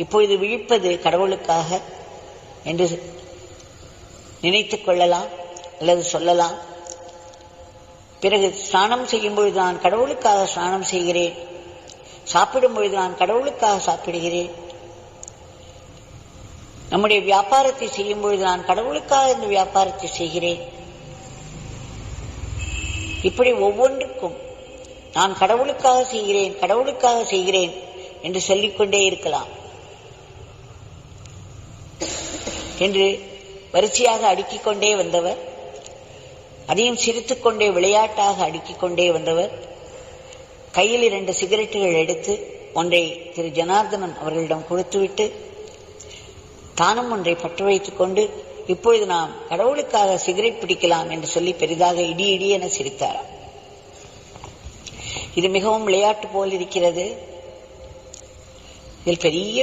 இப்பொழுது விழிப்பது கடவுளுக்காக என்று நினைத்துக் கொள்ளலாம் அல்லது சொல்லலாம். பிறகு ஸ்நானம் செய்யும் பொழுது நான் கடவுளுக்காக ஸ்நானம் செய்கிறேன். சாப்பிடும் பொழுது நான் கடவுளுக்காக சாப்பிடுகிறேன். நம்முடைய வியாபாரத்தை செய்யும் பொழுது நான் கடவுளுக்காக இந்த வியாபாரத்தை செய்கிறேன். இப்படி ஒவ்வொன்றுக்கும் நான் கடவுளுக்காக செய்கிறேன் கடவுளுக்காக செய்கிறேன் என்று சொல்லிக்கொண்டே இருக்கலாம். என்று வரிசையாக அடுக்கிக் கொண்டே வந்தவர் அதையும் சிரித்துக்கொண்டே விளையாட்டாக அடுக்கிக் கொண்டே வந்தவர் கையில் இரண்டு சிகரெட்டுகள் எடுத்து ஒன்றை திரு ஜனார்தனன் அவர்களிடம் கொடுத்துவிட்டு தானும் ஒன்றை பற்று வைத்துக் கொண்டு இப்பொழுது நாம் கடவுளுக்காக சிகரெட் பிடிக்கலாம் என்று சொல்லி பெரிதாக இடி இடி என சிரித்தாராம். இது மிகவும் விளையாட்டு போல் இருக்கிறது. இதில் பெரிய